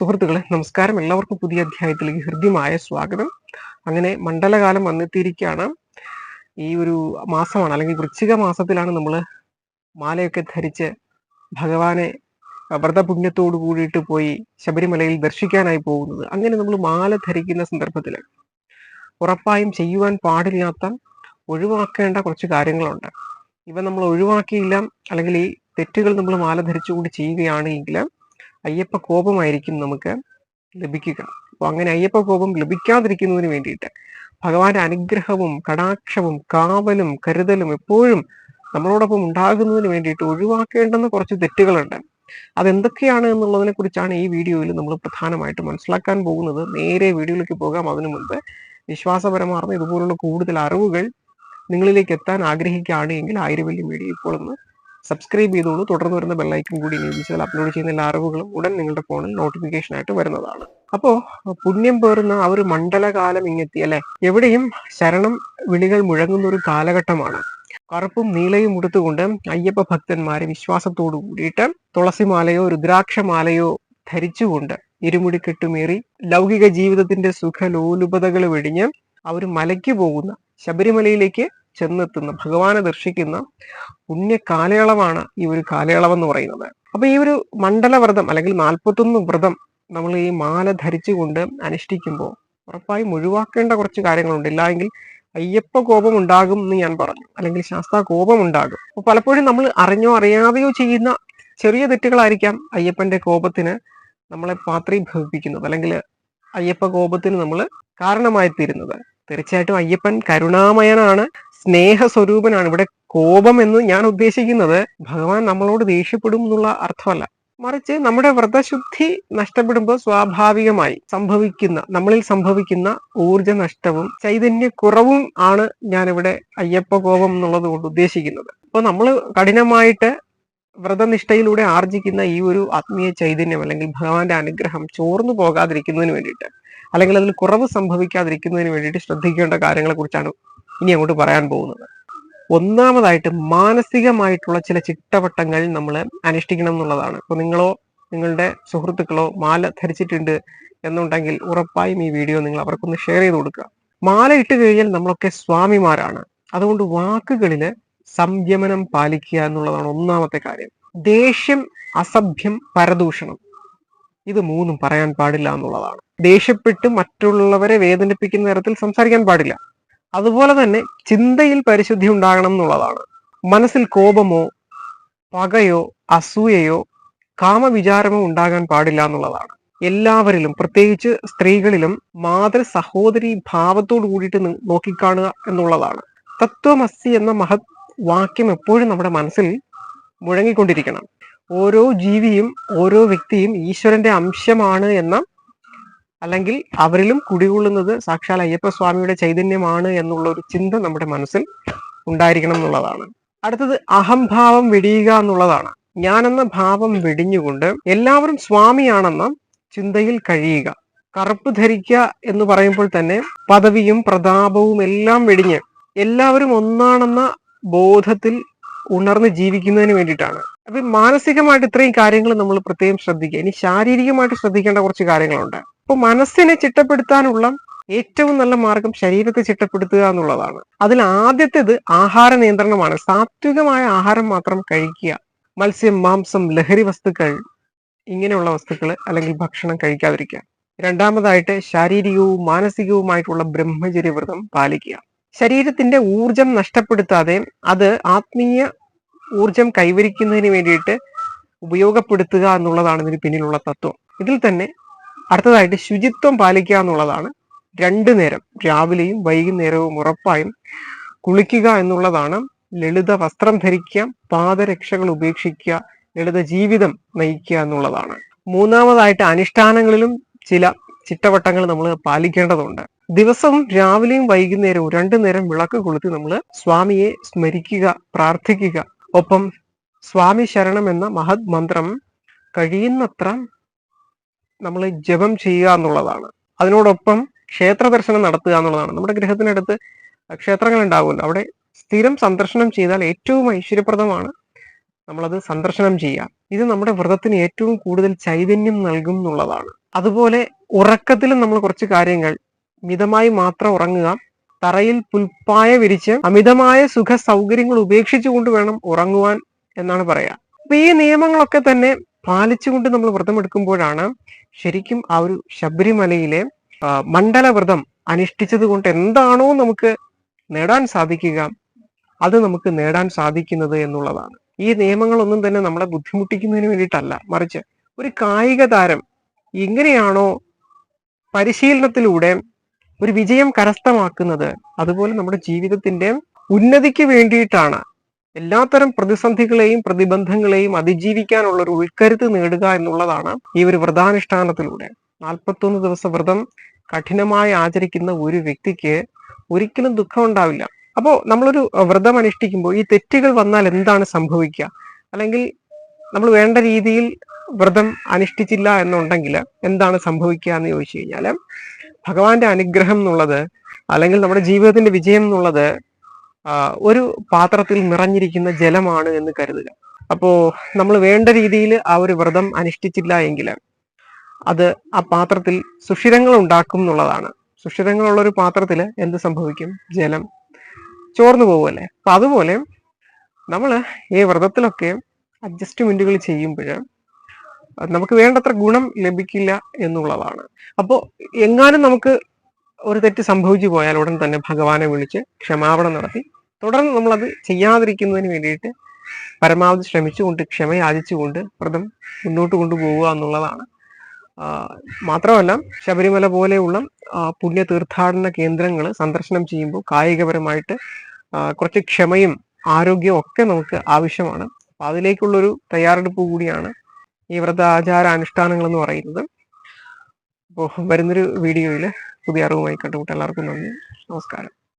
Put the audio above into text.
സുഹൃത്തുക്കളെ നമസ്കാരം. എല്ലാവർക്കും പുതിയ അധ്യായത്തിലേക്ക് ഹൃദ്യമായ സ്വാഗതം. അങ്ങനെ മണ്ഡലകാലം വന്നെത്തിയിരിക്കുകയാണ്. ഈ ഒരു മാസമാണ് അല്ലെങ്കിൽ വൃശ്ചിക മാസത്തിലാണ് നമ്മൾ മാലയൊക്കെ ധരിച്ച് ഭഗവാനെ വ്രതപുണ്യത്തോടു കൂടിയിട്ട് പോയി ശബരിമലയിൽ ദർശിക്കാനായി പോകുന്നത്. അങ്ങനെ നമ്മൾ മാല ധരിക്കുന്ന സന്ദർഭത്തിൽ ഉറപ്പായും ചെയ്യുവാൻ പാടില്ലാത്ത ഒഴിവാക്കേണ്ട കുറച്ച് കാര്യങ്ങളുണ്ട്. ഇവ നമ്മൾ ഒഴിവാക്കിയില്ല അല്ലെങ്കിൽ ഈ തെറ്റുകൾ നമ്മൾ മാല ധരിച്ചുകൊണ്ട് ചെയ്യുകയാണെങ്കിൽ അയ്യപ്പ കോപമായിരിക്കും നമുക്ക് ലഭിക്കുക. അപ്പോൾ അങ്ങനെ അയ്യപ്പ കോപം ലഭിക്കാതിരിക്കുന്നതിന് വേണ്ടിയിട്ട് ഭഗവാന്റെ അനുഗ്രഹവും കടാക്ഷവും കാവലും കരുതലും എപ്പോഴും നമ്മളോടൊപ്പം ഉണ്ടാകുന്നതിന് വേണ്ടിയിട്ട് ഒഴിവാക്കേണ്ടുന്ന കുറച്ച് തെറ്റുകളുണ്ട്. അതെന്തൊക്കെയാണ് എന്നുള്ളതിനെ കുറിച്ചാണ് ഈ വീഡിയോയിൽ നമ്മൾ പ്രധാനമായിട്ട് മനസ്സിലാക്കാൻ പോകുന്നത്. നേരെ വീഡിയോയിലേക്ക് പോകാം. അതിനു മുൻപ് വിശ്വാസപരമാർന്ന ഇതുപോലുള്ള കൂടുതൽ അറിവുകൾ നിങ്ങളിലേക്ക് എത്താൻ ആഗ്രഹിക്കുകയാണ് എങ്കിൽ ആയിരവല്യം വീഡിയോ ഇപ്പോൾ ഒന്ന് സബ്സ്ക്രൈബ് ചെയ്തോളൂ. തുടർന്ന് വരുന്ന ബെല്ലൈക്കൺ കൂടി നിയോഗിച്ചാൽ അപ്ലോഡ് ചെയ്യുന്ന എല്ലാ അറിവുകളും ഉടൻ നിങ്ങളുടെ ഫോണിൽ നോട്ടിഫിക്കേഷൻ ആയിട്ട് വരുന്നതാണ്. അപ്പോ പുണ്യം പേറുന്ന ആ ഒരു മണ്ഡലകാലം ഇങ്ങെത്തി അല്ലെ? എവിടെയും ശരണം വിളികൾ മുഴങ്ങുന്ന ഒരു കാലഘട്ടമാണ്. കറുപ്പും നീലയും ഉടുത്തുകൊണ്ട് അയ്യപ്പ ഭക്തന്മാരെ വിശ്വാസത്തോടു കൂടിയിട്ട് തുളസിമാലയോ രുദ്രാക്ഷമാലയോ ധരിച്ചുകൊണ്ട് ഇരുമുടി കെട്ടുമേറി ലൗകിക ജീവിതത്തിന്റെ സുഖലോലുപതകൾ വെടിഞ്ഞ് അവർ മലയ്ക്ക് പോകുന്ന ശബരിമലയിലേക്ക് ചെന്നെത്തുന്ന ഭഗവാനെ ദർശിക്കുന്ന പുണ്യ കാലയളവാണ് ഈ ഒരു കാലയളവ് എന്ന് പറയുന്നത്. അപ്പൊ ഈ ഒരു മണ്ഡല വ്രതം അല്ലെങ്കിൽ നാൽപ്പത്തൊന്ന് വ്രതം നമ്മൾ ഈ മാല ധരിച്ചുകൊണ്ട് അനുഷ്ഠിക്കുമ്പോൾ ഉറപ്പായും ഒഴിവാക്കേണ്ട കുറച്ച് കാര്യങ്ങളുണ്ട്. ഇല്ലായെങ്കിൽ അയ്യപ്പ കോപം ഉണ്ടാകും എന്ന് ഞാൻ പറഞ്ഞു. അല്ലെങ്കിൽ ശാസ്ത്ര കോപം ഉണ്ടാകും അപ്പൊ പലപ്പോഴും നമ്മൾ അറിഞ്ഞോ അറിയാതെയോ ചെയ്യുന്ന ചെറിയ തെറ്റുകളായിരിക്കാം അയ്യപ്പന്റെ കോപത്തിന് നമ്മളെ പാത്രീഭവിപ്പിക്കുന്നത് അല്ലെങ്കിൽ അയ്യപ്പ കോപത്തിന് നമ്മൾ കാരണമായി തീരുന്നത് തീർച്ചയായിട്ടും അയ്യപ്പൻ കരുണാമയനാണ്. സ്നേഹസ്വരൂപനാണ്. ഇവിടെ കോപം എന്ന് ഞാൻ ഉദ്ദേശിക്കുന്നത് ഭഗവാൻ നമ്മളോട് ദേഷ്യപ്പെടും എന്നുള്ള അർത്ഥമല്ല. മറിച്ച് നമ്മുടെ വ്രതശുദ്ധി നഷ്ടപ്പെടുമ്പോൾ സ്വാഭാവികമായി സംഭവിക്കുന്ന നമ്മളിൽ സംഭവിക്കുന്ന ഊർജ നഷ്ടവും ചൈതന്യക്കുറവും ആണ് ഞാനിവിടെ അയ്യപ്പ കോപം എന്നുള്ളത് കൊണ്ട് ഉദ്ദേശിക്കുന്നത്. അപ്പോൾ നമ്മൾ കഠിനമായിട്ട് വ്രതനിഷ്ഠയിലൂടെ ആർജിക്കുന്ന ഈ ഒരു ആത്മീയ ചൈതന്യം അല്ലെങ്കിൽ ഭഗവാന്റെ അനുഗ്രഹം ചോർന്നു പോകാതിരിക്കുന്നതിന് വേണ്ടിയിട്ട് അല്ലെങ്കിൽ അതിൽ കുറവ് സംഭവിക്കാതിരിക്കുന്നതിന് വേണ്ടിയിട്ട് ശ്രദ്ധിക്കേണ്ട കാര്യങ്ങളെ കുറിച്ചാണ് ഇനി അങ്ങോട്ട് പറയാൻ പോകുന്നത്. ഒന്നാമതായിട്ട് മാനസികമായിട്ടുള്ള ചില ചിട്ടവട്ടങ്ങൾ നമ്മൾ അനുഷ്ഠിക്കണം എന്നുള്ളതാണ്. ഇപ്പൊ നിങ്ങളോ നിങ്ങളുടെ സുഹൃത്തുക്കളോ മാല ധരിച്ചിട്ടുണ്ട് എന്നുണ്ടെങ്കിൽ ഉറപ്പായും ഈ വീഡിയോ നിങ്ങൾ അവർക്കൊന്ന് ഷെയർ ചെയ്ത് കൊടുക്കുക. മാല ഇട്ട് കഴിഞ്ഞാൽ നമ്മളൊക്കെ സ്വാമിമാരാണ്. അതുകൊണ്ട് വാക്കുകളിൽ സംയമനം പാലിക്കുക എന്നുള്ളതാണ് ഒന്നാമത്തെ കാര്യം. ദേഷ്യം അസഭ്യം പരദൂഷണം ഇത് മൂന്നും പറയാൻ പാടില്ല എന്നുള്ളതാണ്. ദേഷ്യപ്പെട്ട് മറ്റുള്ളവരെ വേദനിപ്പിക്കുന്ന തരത്തിൽ സംസാരിക്കാൻ പാടില്ല. അതുപോലെ തന്നെ ചിന്തയിൽ പരിശുദ്ധി ഉണ്ടാകണം എന്നുള്ളതാണ്. മനസ്സിൽ കോപമോ പകയോ അസൂയയോ കാമവിചാരമോ ഉണ്ടാകാൻ പാടില്ല എന്നുള്ളതാണ്. എല്ലാവരിലും പ്രത്യേകിച്ച് സ്ത്രീകളിലും മാതൃ സഹോദരി ഭാവത്തോട് കൂടിയിട്ട് നോക്കിക്കാണുക എന്നുള്ളതാണ്. തത്വമസി എന്ന മഹത് വാക്യം എപ്പോഴും നമ്മുടെ മനസ്സിൽ മുഴങ്ങിക്കൊണ്ടിരിക്കണം. ഓരോ ജീവിയും ഓരോ വ്യക്തിയും ഈശ്വരന്റെ അംശമാണ് എന്ന അല്ലെങ്കിൽ അവരിലും കുടികൊള്ളുന്നത് സാക്ഷാൽ അയ്യപ്പ സ്വാമിയുടെ ചൈതന്യമാണ് എന്നുള്ള ഒരു ചിന്ത നമ്മുടെ മനസ്സിൽ ഉണ്ടായിരിക്കണം എന്നുള്ളതാണ്. അടുത്തത് അഹംഭാവം വെടിയുക എന്നുള്ളതാണ്. ഞാനെന്ന ഭാവം വെടിഞ്ഞുകൊണ്ട് എല്ലാവരും സ്വാമിയാണെന്ന ചിന്തയിൽ കഴിയുക. കറുപ്പ് ധരിക്കുക എന്ന് പറയുമ്പോൾ തന്നെ പദവിയും പ്രതാപവും എല്ലാം വെടിഞ്ഞ് എല്ലാവരും ഒന്നാണെന്ന ബോധത്തിൽ ഉണർന്ന് ജീവിക്കുന്നതിന് വേണ്ടിയിട്ടാണ്. അപ്പൊ മാനസികമായിട്ട് ഇത്രയും കാര്യങ്ങൾ നമ്മൾ പ്രത്യേകം ശ്രദ്ധിക്കുക. ഇനി ശാരീരികമായിട്ട് ശ്രദ്ധിക്കേണ്ട കുറച്ച് കാര്യങ്ങളുണ്ട്. അപ്പൊ മനസ്സിനെ ചിട്ടപ്പെടുത്താനുള്ള ഏറ്റവും നല്ല മാർഗം ശരീരത്തെ ചിട്ടപ്പെടുത്തുക എന്നുള്ളതാണ്. അതിൽ ആദ്യത്തേത് ആഹാര നിയന്ത്രണമാണ്. സാത്വികമായ ആഹാരം മാത്രം കഴിക്കുക. മത്സ്യം മാംസം ലഹരി വസ്തുക്കൾ ഇങ്ങനെയുള്ള വസ്തുക്കൾ അല്ലെങ്കിൽ ഭക്ഷണം കഴിക്കാതിരിക്കുക. രണ്ടാമതായിട്ട് ശാരീരികവും മാനസികവുമായിട്ടുള്ള ബ്രഹ്മചര്യവ്രതം പാലിക്കുക. ശരീരത്തിന്റെ ഊർജം നഷ്ടപ്പെടുത്താതെ അത് ആത്മീയ ഊർജം കൈവരിക്കുന്നതിന് വേണ്ടിയിട്ട് ഉപയോഗപ്പെടുത്തുക എന്നുള്ളതാണ് ഇതിന് പിന്നിലുള്ള തത്വം. ഇതിൽ തന്നെ അടുത്തതായിട്ട് ശുചിത്വം പാലിക്കുക എന്നുള്ളതാണ് രണ്ടു നേരം രാവിലെയും വൈകുന്നേരവും ഉറപ്പായും കുളിക്കുക എന്നുള്ളതാണ് ലളിത വസ്ത്രം ധരിക്കാം പാദരക്ഷകൾ ഉപേക്ഷിക്കുക ലളിത ജീവിതം നയിക്കുക എന്നുള്ളതാണ്. മൂന്നാമതായിട്ട് അനുഷ്ഠാനങ്ങളിലും ചില ചിട്ടവട്ടങ്ങൾ നമ്മൾ പാലിക്കേണ്ടതുണ്ട്. ദിവസവും രാവിലെയും വൈകുന്നേരവും രണ്ടു നേരം വിളക്ക് കൊളുത്തി നമ്മൾ സ്വാമിയെ സ്മരിക്കുക പ്രാർത്ഥിക്കുക ഒപ്പം സ്വാമി ശരണം എന്ന മഹത് മന്ത്രം കഴിയുന്നത്ര നമ്മൾ ജപം ചെയ്യുക എന്നുള്ളതാണ്. അതിനോടൊപ്പം ക്ഷേത്ര ദർശനം നടത്തുക എന്നുള്ളതാണ്. നമ്മുടെ ഗൃഹത്തിനടുത്ത് ക്ഷേത്രങ്ങൾ ഉണ്ടാവുമല്ലോ. അവിടെ സ്ഥിരം സന്ദർശനം ചെയ്താൽ ഏറ്റവും ഐശ്വര്യപ്രദമാണ് നമ്മളത് സന്ദർശനം ചെയ്യുക. ഇത് നമ്മുടെ വ്രതത്തിന് ഏറ്റവും കൂടുതൽ ചൈതന്യം നൽകും എന്നുള്ളതാണ്. അതുപോലെ ഉറക്കത്തിലും നമ്മൾ കുറച്ച് കാര്യങ്ങൾ മിതമായി മാത്രം ഉറങ്ങുക. തറയിൽ പുൽപ്പായ വിരിച്ച് അമിതമായ സുഖ സൗകര്യങ്ങൾ ഉപേക്ഷിച്ചുകൊണ്ട് വേണം ഉറങ്ങുവാൻ എന്നാണ് പറയാ. അപ്പൊ ഈ നിയമങ്ങളൊക്കെ തന്നെ പാലിച്ചുകൊണ്ട് നമ്മൾ വ്രതമെടുക്കുമ്പോഴാണ് ശരിക്കും ആ ഒരു ശബരിമലയിലെ മണ്ഡലവ്രതം മണ്ഡല വ്രതം അനുഷ്ഠിച്ചത് കൊണ്ട് എന്താണോ നമുക്ക് നേടാൻ സാധിക്കുക അത് നമുക്ക് നേടാൻ സാധിക്കുന്നത് എന്നുള്ളതാണ്. ഈ നിയമങ്ങളൊന്നും തന്നെ നമ്മളെ ബുദ്ധിമുട്ടിക്കുന്നതിന് വേണ്ടിയിട്ടല്ല. മറിച്ച് ഒരു കായിക താരം എങ്ങനെയാണോ പരിശീലനത്തിലൂടെ ഒരു വിജയം കരസ്ഥമാക്കുന്നത് അതുപോലെ നമ്മുടെ ജീവിതത്തിന്റെ ഉന്നതിക്ക് വേണ്ടിയിട്ടാണ്. എല്ലാത്തരം പ്രതിസന്ധികളെയും പ്രതിബന്ധങ്ങളെയും അതിജീവിക്കാനുള്ള ഒരു ഉൾക്കരുത്ത് നേടുക എന്നുള്ളതാണ് ഈ ഒരു വ്രതാനുഷ്ഠാനത്തിലൂടെ. നാൽപ്പത്തൊന്ന് ദിവസ വ്രതം കഠിനമായി ആചരിക്കുന്ന ഒരു വ്യക്തിക്ക് ഒരിക്കലും ദുഃഖം ഉണ്ടാവില്ല. അപ്പോൾ നമ്മളൊരു വ്രതം അനുഷ്ഠിക്കുമ്പോൾ ഈ തെറ്റുകൾ വന്നാൽ എന്താണ് സംഭവിക്കുക? അല്ലെങ്കിൽ നമ്മൾ വേണ്ട രീതിയിൽ വ്രതം അനുഷ്ഠിച്ചില്ല എന്നുണ്ടെങ്കിൽ എന്താണ് സംഭവിക്കുക എന്ന് ചോദിച്ചു കഴിഞ്ഞാൽ ഭഗവാന്റെ അനുഗ്രഹം എന്നുള്ളത് അല്ലെങ്കിൽ നമ്മുടെ ജീവിതത്തിന്റെ വിജയം എന്നുള്ളത് ഒരു പാത്രത്തിൽ നിറഞ്ഞിരിക്കുന്ന ജലമാണ് എന്ന് കരുതുക. അപ്പോ നമ്മൾ വേണ്ട രീതിയിൽ ആ ഒരു വ്രതം അനുഷ്ഠിച്ചില്ല എങ്കിൽ അത് ആ പാത്രത്തിൽ സുഷിരങ്ങൾ ഉണ്ടാക്കും എന്നുള്ളതാണ്. സുഷിരങ്ങളുള്ള ഒരു പാത്രത്തിൽ എന്ത് സംഭവിക്കും? ജലം ചോർന്നു പോകുമല്ലേ അപ്പൊ അതുപോലെ നമ്മൾ ഈ വ്രതത്തിലൊക്കെ അഡ്ജസ്റ്റ്മെന്റുകൾ ചെയ്യുമ്പോൾ നമുക്ക് വേണ്ടത്ര ഗുണം ലഭിക്കില്ല എന്നുള്ളതാണ്. അപ്പോൾ എങ്ങാനും നമുക്ക് ഒരു തെറ്റ് സംഭവിച്ചു പോയാൽ ഉടൻ തന്നെ ഭഗവാനെ വിളിച്ച് ക്ഷമാപണം നടത്തി. തുടർന്ന് നമ്മളത് ചെയ്യാതിരിക്കുന്നതിന് വേണ്ടിയിട്ട് പരമാവധി ശ്രമിച്ചുകൊണ്ട് ക്ഷമ യാചിച്ചുകൊണ്ട് വ്രതം മുന്നോട്ട് കൊണ്ടുപോവുക എന്നുള്ളതാണ്. മാത്രമല്ല ശബരിമല പോലെയുള്ള പുണ്യ തീർത്ഥാടന കേന്ദ്രങ്ങൾ സന്ദർശനം ചെയ്യുമ്പോൾ കായികപരമായിട്ട് കുറച്ച് ക്ഷമയും ആരോഗ്യവും ഒക്കെ നമുക്ക് ആവശ്യമാണ്. അപ്പൊ അതിലേക്കുള്ളൊരു തയ്യാറെടുപ്പ് കൂടിയാണ് ഈ വ്രത ആചാര അനുഷ്ഠാനങ്ങൾ എന്ന് പറയുന്നത്. അപ്പോൾ വരുന്നൊരു വീഡിയോയിൽ പുതിയ അറിവുമായി കണ്ടുമുട്ട എല്ലാവർക്കും നന്ദി. നമസ്കാരം.